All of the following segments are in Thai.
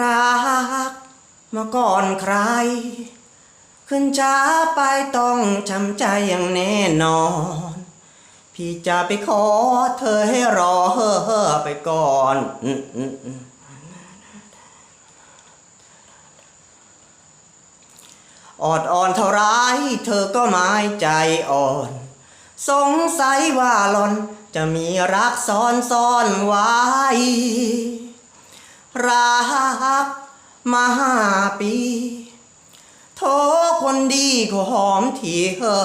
รักมาก่อนใคร ขึ้นช้าไปต้องช้ำใจอย่างแน่นอน พี่จะไปขอเธอให้รอเธอไปก่อนออดอ่อนเท่าไรเธอก็ไม่ใจอ่อน สงสัยว่าหลอนจะมีรักซ้อนซ้อนไว้รัก มาห้าปี โทคนดีก็หอมทีเฮอ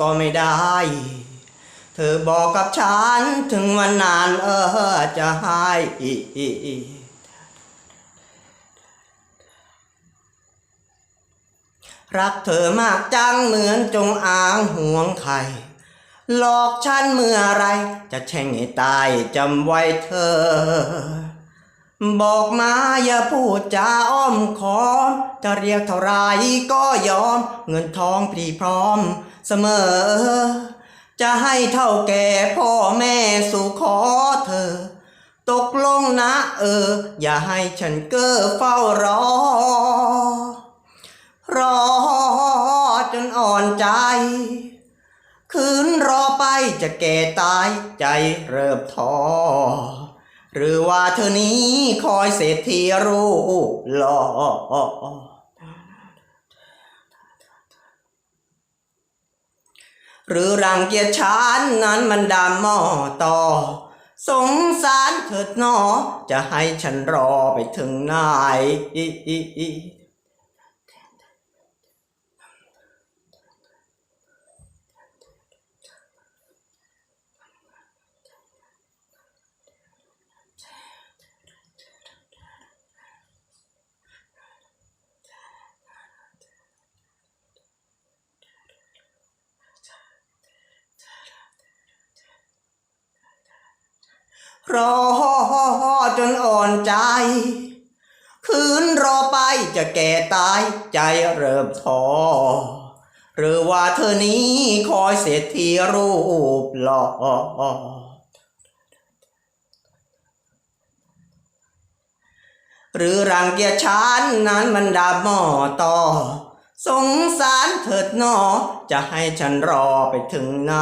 ก็ไม่ได้ เธอบอกกับฉันถึงวันนานเออจะให้รักเธอมากจังเหมือนจงอางห่วงใครหลอกฉันเมื่อไร จะแช่งให้ตายจำไว้เธอ บอกมาอย่าพูดจาอ้อมขอมจะเรียกเท่าไรก็ยอม เงินทองพรีพร้อม เสมอ จะให้เท่าแก่พ่อแม่สู่ขอเธอ ตกลงนะเออ อย่าให้ฉันเก้อเฝ้ารอ รอจนอ่อนใจ คืนรอไปจะแก่ตายใจเริ่มท้อ หรือว่าเธอนี้คอยเศรษฐีรูปหล่อหรือรังเกียจฉันนั้นมันดำหม้อต่อ สงสารเถิดหนอ จะให้ฉันรอไปถึงไหน รอจนอ่อนใจ คืนรอไปจะแก่ตายใจเริ่มท้อหรือว่าเธอนี้คอยเศรษฐีรูปหล่อหรือรังเกียจฉันนั้นมันดาบหม้อต่อ สงสารเถิดนอ จะให้ฉันรอไปถึงไหน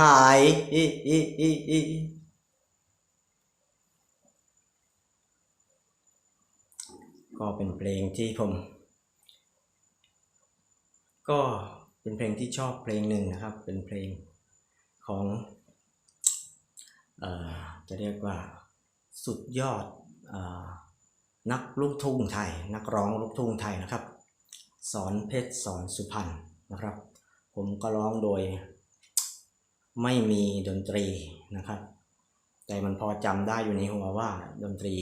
ก็เป็นเพลงที่ผม ก็เป็นเพลงที่ชอบเพลงหนึ่งนะครับ เป็นเพลงของเอ่อจะเรียกว่าสุดยอดอนักลูกทุ่งไทย นักร้องลูกทุ่งไทยนะครับ สอนเพชรสอนสุพรรณนะครับ ผมก็ร้องโดยไม่มีดนตรีนะครับ แต่มันพอจำได้อยู่ในหัวว่าดนตรี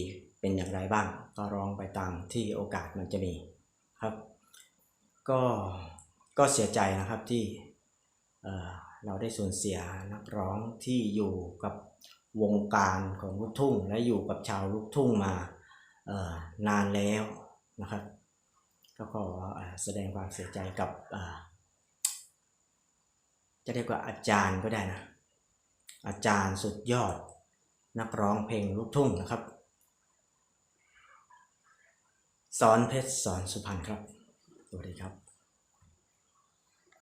เป็นอย่างไรบ้าง ก็ร้องไปตามที่โอกาสมันจะมีครับก็ก็เสียใจนะครับที่เอ่อเราได้สูญเสียนักร้องที่อยู่กับวงการของลูกทุ่ง และอยู่กับชาวลูกทุ่งมาเอ่อนานแล้วนะครับก็ขอเอ่อแสดงความเสียใจกับเอ่อจะเรียกว่าอาจารย์ก็ได้นะอาจารย์สุดยอดนักร้องเพลงลูกทุ่งนะครับ สอนเพชรสอนสุพรรณครับ สวัสดีครับ